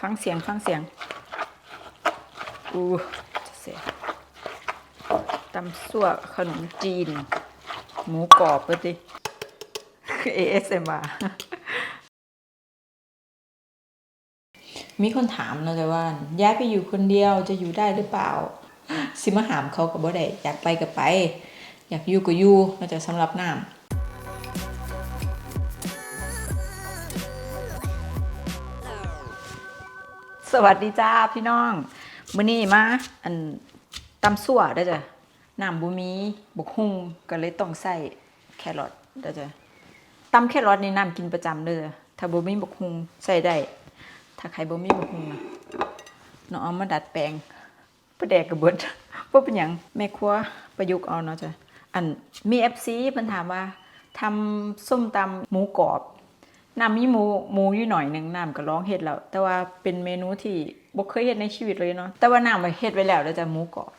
ฟังเสียงฟังเสียง อู้จะเสียตำสั่วขนมจีน หมูกรอบปะติ ASMR มีคนถามเราเลยว่าย้ายไปอยู่คนเดียวจะอยู่ได้หรือเปล่า สิมาหามเขากับบ่ได้อยากไปก็ไป อยากอยู่ก็อยู่เราจะสำหรับน้ำ สวัสดีจ้าพี่น้องมื้อนี้มาอันตำสั่วได้จ้ะน้ำบ่มีบกฮุ่งก็เลยต้องใส่แครอทได้จ้ะตำแครอทนี่น้ำกินประจำเด้อถ้าบ่มีบกฮุ่งใส่ได้ ถ้าใครบ่มีบกฮุ่งนะเนาะเอามาดัดแปลงประแดกกระเบิดบ่เป็นหยังแม่ครัวประยุกต์เอาเนาะจ้ะอันมี FC เพิ่นถามว่าทำส้มตำหมูกรอบ น้ำมีหมูหมูอยู่หน่อยหนึ่งน้ำก็ร้องเฮ็ดแล้ว แต่ว่าเป็นเมนูที่บ่เคยเฮ็ดในชีวิตเลยเนาะแต่ว่าน้ำไว้เฮ็ดไว้แล้วแล้วจะหมูกรอบ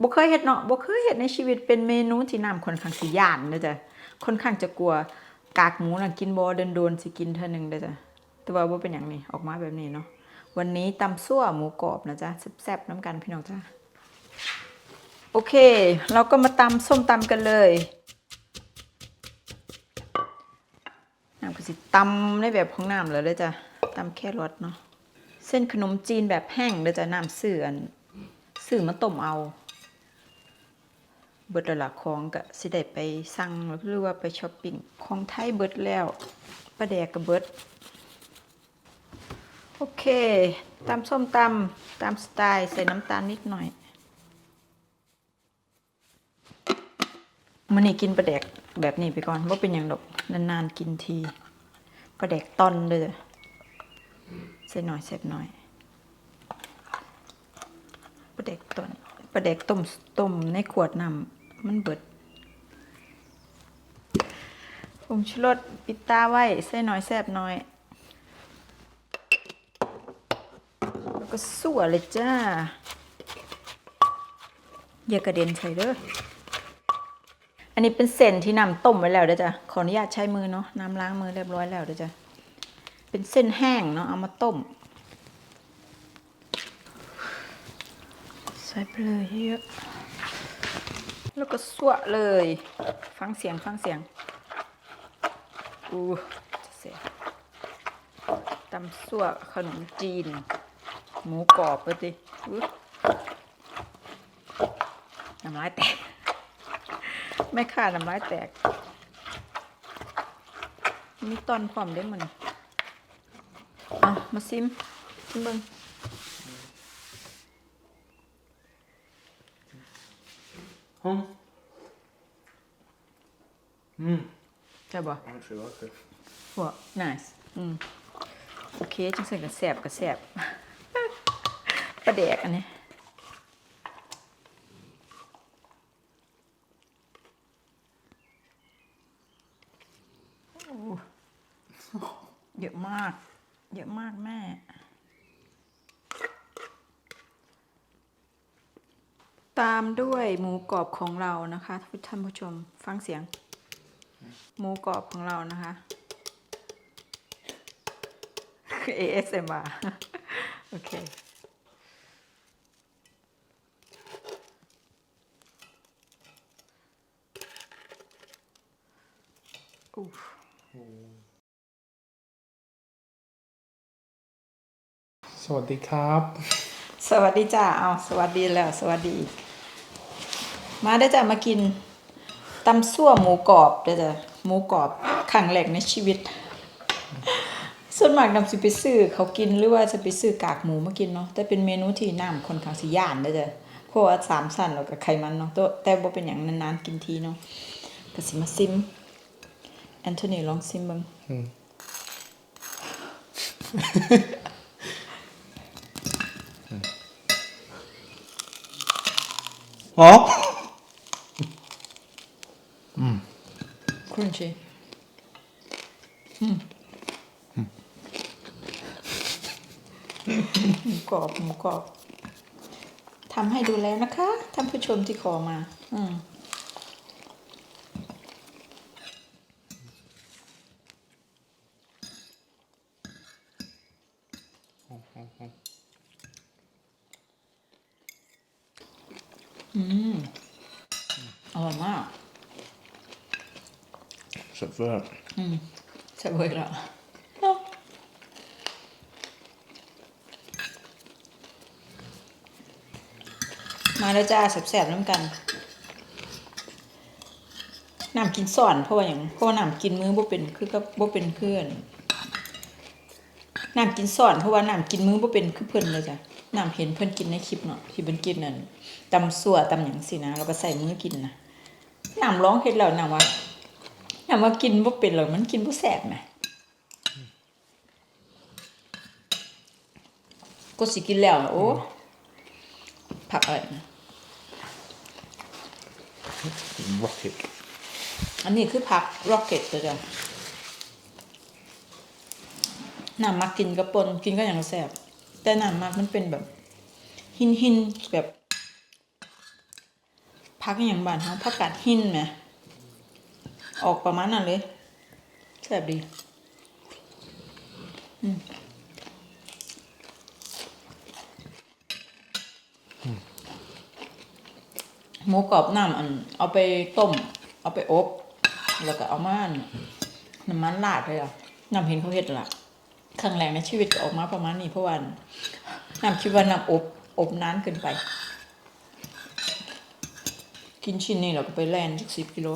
บ่เคยเฮ็ดเนาะบ่เคยเฮ็ดในชีวิตเป็นเมนูที่น้ำค่อนข้างสิย่านเด้อจ้ะค่อนข้างจะกลัวกากหมูน่ะกินบ่โดนๆสิกินเท่อหนึงเด้อจ้ะแต่ว่าบ่เป็นหยังนี่ออกมาแบบนี้เนาะวันนี้ตำซั่วหมูกรอบนะจ๊ะแซ่บๆน้ำกันพี่น้องจ้ะโอเค เราก็มาตำส้มตำกันเลยำก็สิตำในแบบของน้ำเลยเลยจ้ะตำแค่รสเนาะเส้นขนมจีนแบบแห้งเลยจ้ะน้ำเสื่อนสื่อมาต้มเอา เบิดและละของก็สิได้ไปสั่งหรือว่าไปช้อปปิ้งของไทยเบิดแล้วประแดกก็เบิดโอเคตำส้มตำตามสไตล์ใส่น้ำตาลนิดหน่อยมันนี่กินปลาแดกแบบนี้ไปก่อนว่าเป็นอย่างดอก นานๆกินทีปลาแดกตอนเลยใส่หน่อยเสร็จหน่อยปลาแดกตอนปลาแดกต้มต้มในขวดน้ำมันเบิดผงชูรสปิดตาไว้ใส่หน่อยแซบหน่อย แล้วก็สั่วเลยจ้าอย่ากระเด็นใส่เด้อ นนี้เป็นเส้นที่นำต้มไว้แล้วเด้อจ้ะขออนุญาตใช้มือเนาะน้ำล้างมือเรียบร้อยแล้วเด้อจ้ะเป็นเส้นแห้งเนาะเอามาต้ม ใส่ไปเลยเยอะแล้วก็สั่วเลย ฟังเสียงฟังเสียงอู้จะเสียตำสั่วขนมจีน หมูกรอบไปดิน้ำลายแตก ไม่ค่าน้ำลายแตก มีตอนพร้อมได้มันเอามาซิมซิมเบิง Mm. Mm. ใช่บ่ Actually like it. หัว nice อืมโอเคจังใส่กับแสบกับแสบ ประแดกอันนี้ โอ้เยอะมาก เยอะมากแม่ ตามด้วยหมูกรอบของเรานะคะท่านผู้ชมฟังเสียง หมูกรอบของเรานะคะ ASMR โอเคอุ๊ วัสดีครับ สวัสดีจ้าเอาสวัสดีแล้ว สวัสดีอีกมาได้อจ้ะมากินตำซั่วหมูกรอบเด้อจ้ะหมูกรอบครั้งแรกในชีวิต ส่วนมากนำสิไปซื้อเขากินหรือว่าจะไปซื้อกากหมูมากินเนาะแต่เป็นเมนูที่น้ำค่อนข้างสิย่านเด้อจ้ะเพราะว่าสามสั้นแล้วก็ไขมันเนาะแต่แต่บ่เป็นอย่างนานๆกินทีเนาะก็สิมาซิมแอนโทนีลองซิมเบิ่ง อ๋อ crunchy หมูกรอบหมูกรอบทำให้ดูแล้วนะคะท่านผู้ชมที่ขอมา อืม อืมอร่อยมาก Så för อืมใช่เว้ยละมาแล้วจ้าแสบๆน้ำกันน้ำกินซ่อนเพราะว่าอย่างเพราะว่าน้ำกินมื้อบ่เป็นคือกับบ่เป็นเพื่อนน้ำกินซ่อนเพราะว่าน้ำกินมื้อบ่เป็นคือเพิ่นเลยจ้ะ น้ำเห็นเพิ่นกินในคลิปเนาะที่เพิ่นกินนั่นตำสั่วตำหยังสินะแล้วก็ใส่มื้อกินนะน้ำร้องเฮ็ดแล้วน้ำว่าน้ำว่ากินบ่เป็นหรอกมันกินบ่แซ่บแหมก็สิกินแล้วโอ้ผักอะไรนะ rocket. อันนี้คือผักร็อกเก็ตจ้ะน้ำมักกินกระปนกินก็อย่างแซ่บ แต่น้ำมักมันเป็นแบบ หินหินแบบพักอย่างบ้านเขาผักกาดหินไหมออกประมาณนั้นเลยแซ่บดีหมูกรอบน้ำอัน เอาไปต้ม เอาไปอบ แล้วก็เอามาอันน้ำมันราดเลยอะน้ำเห็นเขาเฮ็ดละ ครั้งแรกในชีวิตก็ออกมาประมาณนี้เพราะว่าน้ำคิดว่าน้ำอบอบนานเกินไป กินชิ้นนี้เราก็ไปแล่นสักสิบกิโล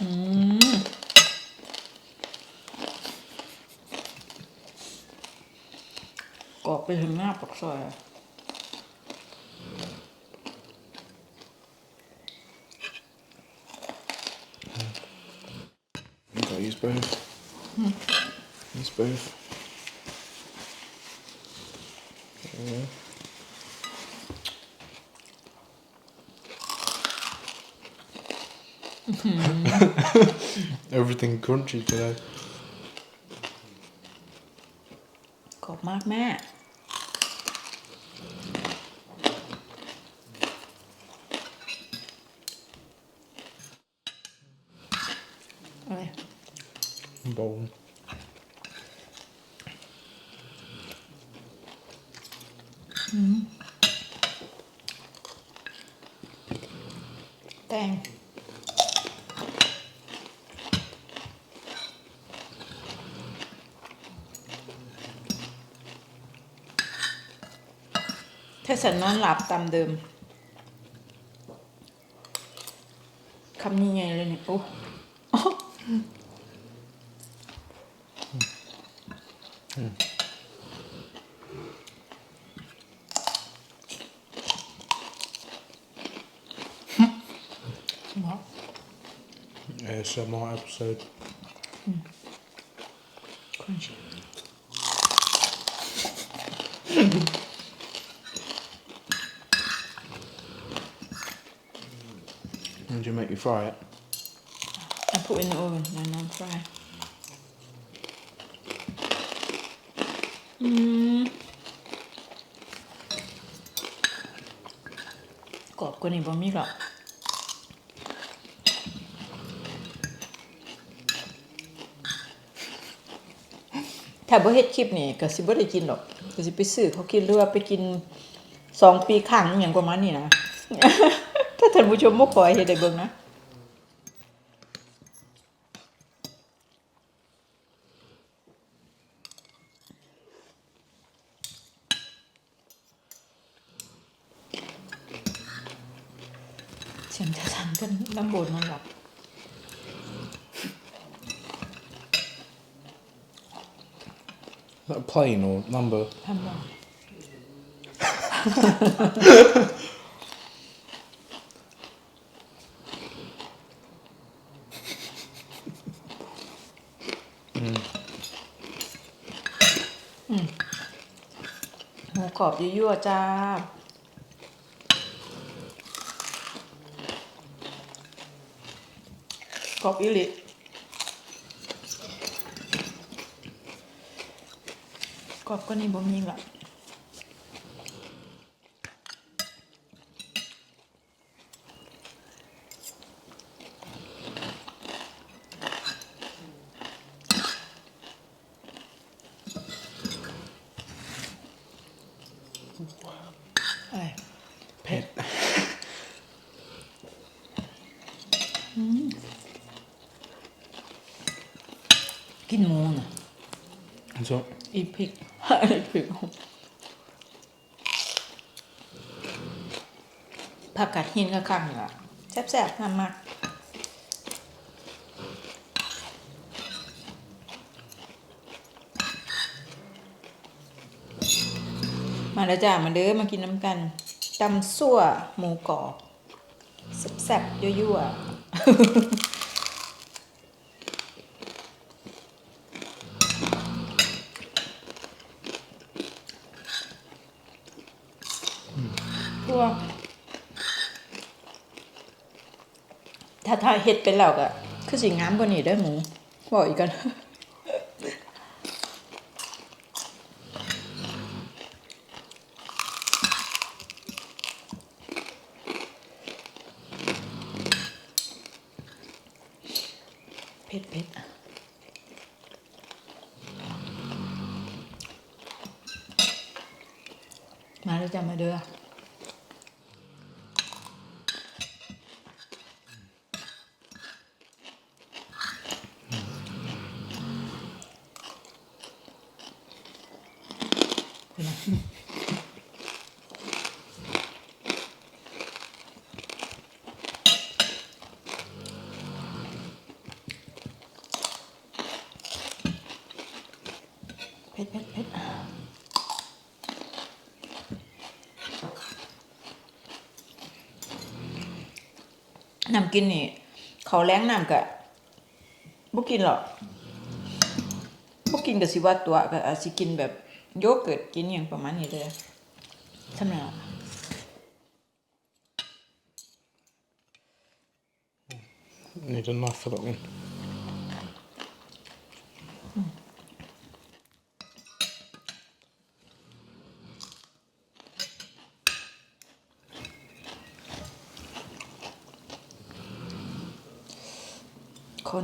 อืมกรอบไปถึงหน้าปากซอยอะ You got use both. Use both. Yeah. Everything crunchy today. กรอบมากแม่ Bowl. แตงถ้าฉันนอนหลับตามเดิมคำนี้ไงเลยเนี่ยโอ้ โอ้ ASMR episode. crunchy Did you make you fry it? I put in the oven and then fry อืมกรอบกว่านี้บ่มีหรอกถ้าบ่เฮ็ดคลิปนี่ก็สิบ่ได้กินหรอกก็สิไปซื้อเขากินหรือว่าไปกินสองปีครั้งอย่างประมาณนี้นะ ถ้าท่านผู้ชมบ่ขอให้เฮ็ดได้เบิ่งนะ เสียงจะสั่นกันด้านบนนั่นหรอ Is that a plane or number? ทำบ่อืมหมูกรอบยั่วๆจ้า กรอบอิลิ รอบก็ในบ่มีหรอกเผ็ดกินหมูน่ะอันโซอีพริก อะไรพริกผักกาดหินก็ข้างอะแซ่บๆน้ำมากมาแล้วจ้ามาเด้อมากินน้ำกันตำซั่วหมูกรอบแซ่บๆยั่วๆัว ถ้าทาเห็ดเป็นแล้วก็คือสิงามกว่านี้ได้หมูบอกอีกกัน เผ็ดเผ็ดมาแล้วจ้ะมาเด้อ เผ็ดเผ็ดเผ็ดน้ำกินนี่ เขาแรงน้ำกะบ่กินหรอกบ่กินกับสิว่าตัวก็อาสิกินแบบโยเกิร์ตกินอย่างประมาณนี้เลยทำไมอะ need a knife for that one. คน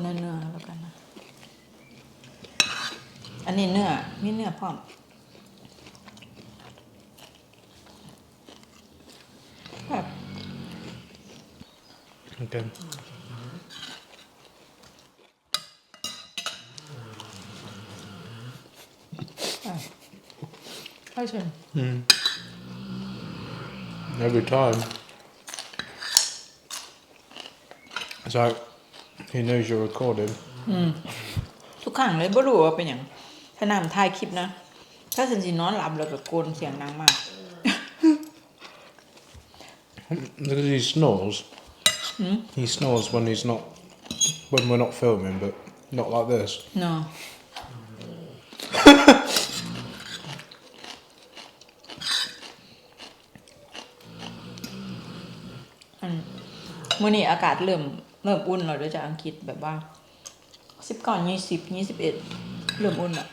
เนื้อเนื้อแล้วกันนะ อันนี้เนื้อมีเนื้อพร้อมแบบ Again. ค่อยเชิญ Every time. It's like he knows you're recording. ทุกครั้งเลยบ่รู้ว่าเป็นอย่างถ้านำถ่ายคลิปนะ ถ้าฉันสินอนหลับแล้วก็โกนเสียงดังมาก Look at he snores. He snores when he's not, when we're not filming, but not like this. เนาะอันมื่อนี้อากาศเริ่ม เริ่มอุ่นแล้วเด้วยจากอังกฤษแบบว่าสิบก่อนยี่สิบยี่สิบเอ็ดเริ่มอุ่นอะ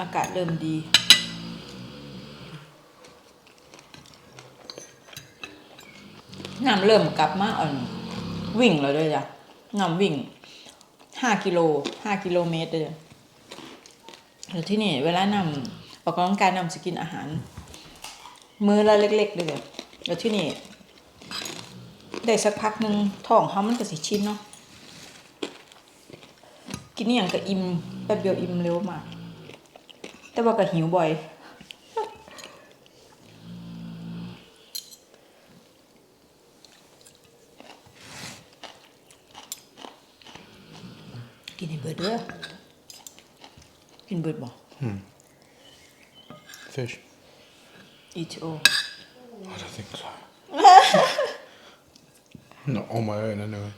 อากาศเริ่มดีน้ำเริ่มกลับมาอ่อนวิ่งแล้วด้วยจ้ะน้ำวิ่งห้ากิโลห้ากิโลเมตรเลย แล้วที่นี่เวลานำออกกำลังกายนำสกินอาหาร มือละเล็กๆเลยแล้วที่นี่ได้สักพักหนึ่งท้องเขามันก็สิชินเนาะกินอย่างก็อิ่มแป๊บเดียวอิ่มเร็วมาก แต่ว่าก็หิวบ่อยกินให้เบิดเด้อ กินเบิดบ่ Fish. อีทโอ I don't think so. not on my own, anyway.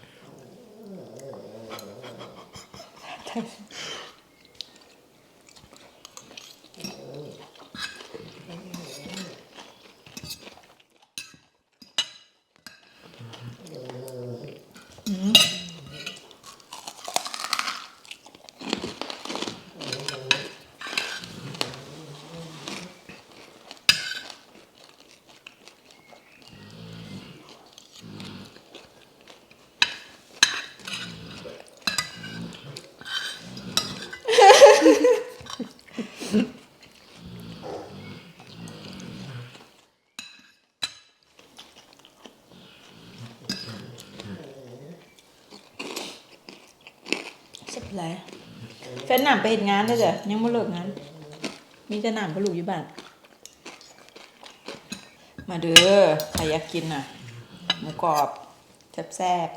แฟนหนามไปเห็นงานเล้จ้ะยังไม่เลิกงานมีแต่หนามไปลูกอยู่บ้านมาเด้อใครอยากกินอะหมูกรอบแซ่บ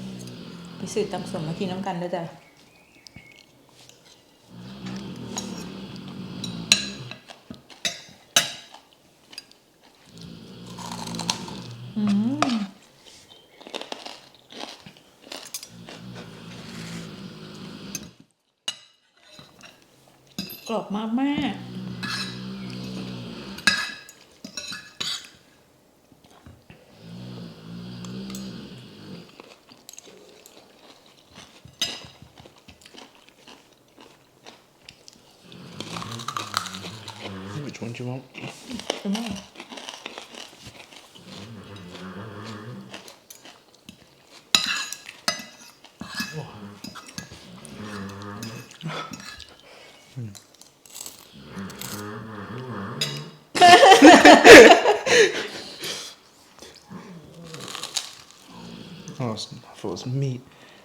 ๆไปซื้อตำสมมากินน้ำกันเด้จ้ะ กรอบมากมาก좋은지뭐그만 와. 음. ไหม Oh, it's, I thought it was meat.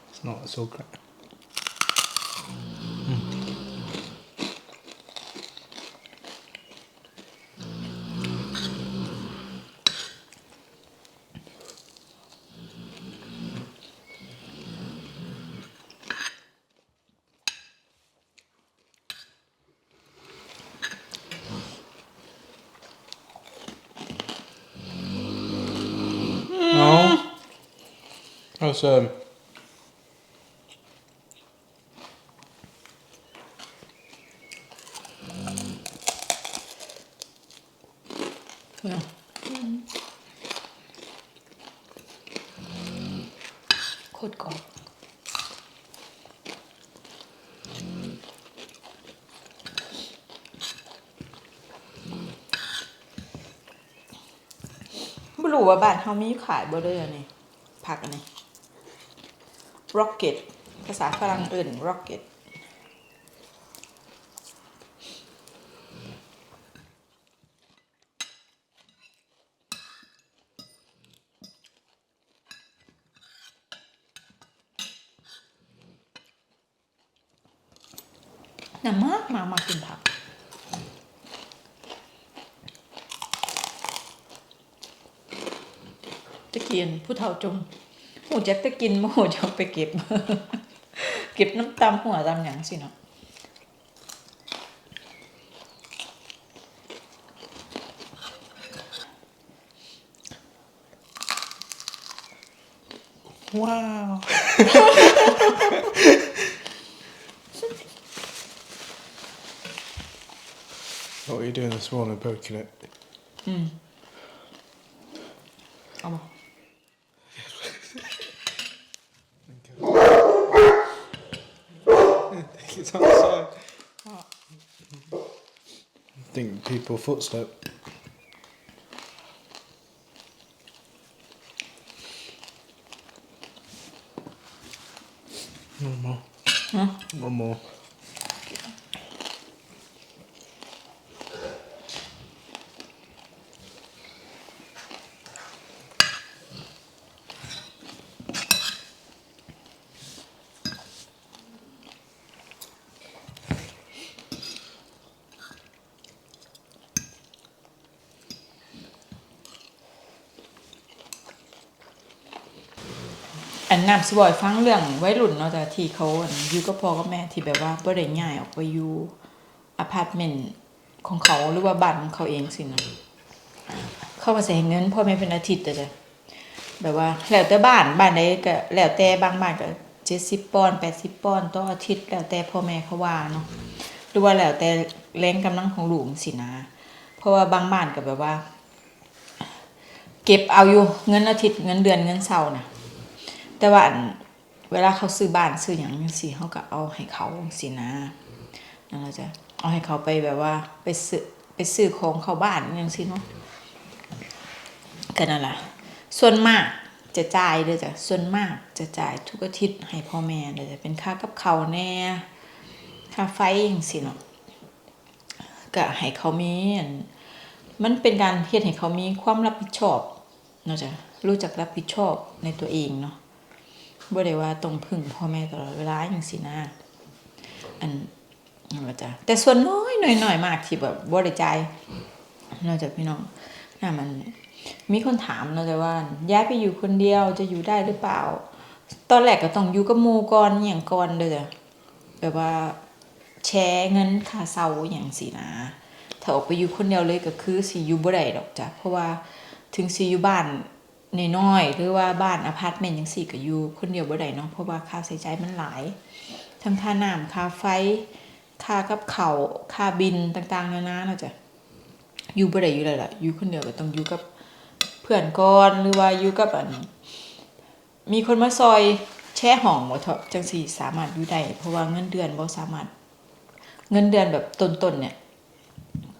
It's not. It's all great. That's um. เนี่ยโคตรกรอบไม่รู้ว่าบ้านเขามีขายบ่เด้ออันนี้ผักอันนี้ rocket ภาษาฝรั่งเอื่น rocket น่ามากมากมากกินผักตะเกียนผู้เฒ่าจง หูจักตะกินมาหูจักไปเก็บ เก็บน้ำตำหัวตำหยังสิเนาะ Wow. what are you doing this morning, poking it? เอามา It's outside. I think people footstep. อันนำสบอยฟังเรื่องวัยรุ่นเนาะแต่ที่เขาอันอยู่กับพ่อกับแม่ที่แบบว่าบ่ได้ย้ายออกไปอยู่อพาร์ตเมนต์ของเขาหรือว่าบ้านของเขาเองสินะเข้าก็ใช้เงินพ่อแม่เป็นอาทิตย์แต่จ้ะแบบว่าแล้วแต่บ้านบ้านใดก็แล้วแต่บางบ้านก็เจ็ดสิบปอนด์แปดสิบปอนด์ต่ออาทิตย์แล้วแต่พ่อแม่เขาว่าเนาะหรือว่าแล้วแต่แรงกำลังของลูกสินะ เพราะว่าบางบ้านก็แบบว่า เก็บเอาอยู่เงินอาทิตย์เงินเดือนเงินเช้าน่ะ แต่ว่าเวลาเขาซื้อบ้านซื้ออย่างนี้สิเขาก็เอาให้เขาสินะนั่นแหละจ้ะเอาให้เขาไปแบบว่าไปซื้อไปซื้อของเขาบ้านอย่างสิเนาะก็นั่นแหละส่วนมากจะจ่ายเลยจ้ะส่วนมากจะจ่ายทุกอาทิตย์ให้พ่อแม่เลยจะเป็นค่ากับเขาแน่ค่าไฟอย่างสิเนาะก็ให้เขามีมันเป็นการเฮ็ดให้เขามีความรับผิดชอบเนาะจ้ะรู้จักรับผิดชอบในตัวเองเนาะ บ่ได้ว่าต้องพึ่งพ่อแม่ตลอดเวลาอย่างสินะอันว่าจ้ะแต่ส่วนน้อยหน่อยๆมากที่แบบบ่ได้จ่ายนอกจากพี่น้องน่ามันมีคนถามเนาะแต่ว่าย้ายไปอยู่คนเดียวจะอยู่ได้หรือเปล่า ตอนแรกก็ต้องอยู่กับหมู่ก่อนอย่างก่อนเด้อแบบว่าแชร์เงินค่าเซาอย่างสินะถ้าออกไปอยู่คนเดียวเลยก็คือสิอยู่บ่ได้ดอกจ้ะเพราะว่าถึงสิอยู่บ้าน น้อยๆหรือว่าบ้านอพาร์ตเมนต์จังซี่ก็อยู่คนเดียวบ่ได้เนาะเพราะว่าค่าใช้จ่ายมันหลาย ทั้งค่าน้ำค่าไฟค่ากับเขาค่าบินต่างๆนานาเนาะจ้ะอยู่บ่ได้อยู่แล้วล่ะอยู่คนเดียวก็ต้องอยู่กับเพื่อนก่อนหรือว่าอยู่กับอันมีคนมาซอยแช่ห้องบ่เถาะจังสี่สามารถอยู่ได้เพราะว่าเงินเดือนบ่สามารถ เงินเดือนแบบต้นๆเนี่ย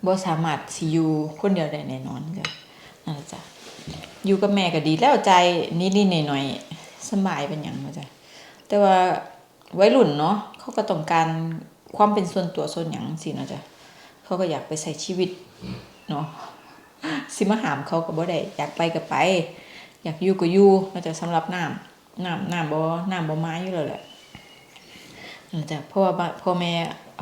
บ่สามารถสิอยู่คนเดียวได้แน่นอนจ้ะนั่นแหละจ้ะ อยู่กับแม่ก็ดีแล้วใจนิดๆหน่อยๆสบายเป็นหยังว่าจ้ะแต่ว่าวัยรุ่นเนาะเขาก็ต้องการความเป็นส่วนตัวส่วนหยังสิเนาะจ้ะเขาก็อยากไปใช้ชีวิตเนาะสิมาหามเขาก็บ่ได้อยากไปก็ไป อยากอยู่ก็อยู่มันจะสำหรับน้ำน้ำน้ำบ่น้ำบ่มาอยู่แล้วแหละนั่นจ้ะเพราะว่าพ่อแม่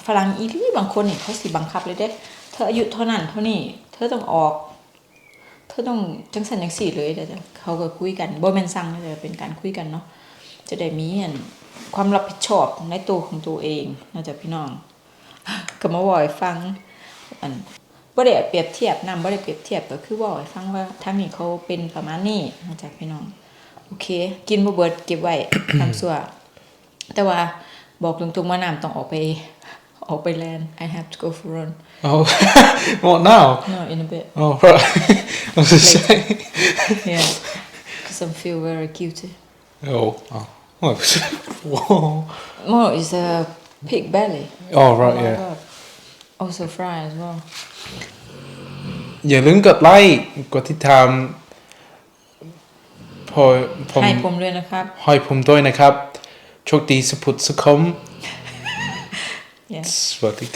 ฝรั่งอีหลีบางคนนี่เขาสิบังคับเลยเด้เธออายุเท่านั้นเท่านี้เธอต้องออก เธอต้องจังสันจังสี่เลยเดี๋ยวจ้ะเขาก็คุยกันบ่แมนสั่งนะแต่เป็นการคุยกันเนาะจะได้มีอันความรับผิดชอบในตัวของตัวเองนะจ๊ะพี่น้องก็มาบอกให้ฟังอันบ่ได้เปรียบเทียบนำบ่ได้เปรียบเทียบก็คือเว่าให้ฟังว่าทางนี้เขาเป็นประมาณนี้มาจากพี่น้อง โอเค กินบ่เบิดเก็บไว้ทำสัวแต่ว่าบอกตรงๆว่าน้ำต้องออกไป ออกไปแลน I have to go for a run Oh, what now? no in a bit Oh, right. I was just saying. yeah because I feel very guilty Oh, oh. Well, whoa. more is a pig belly Oh, right, my yeah. God. also fry as well อย่าลืมกดไลค์กดติดตามพอผม ให้ผมด้วยนะครับ ให้ผมด้วยนะครับ โชคดีสุพุทธสุขม yeah สวัสดี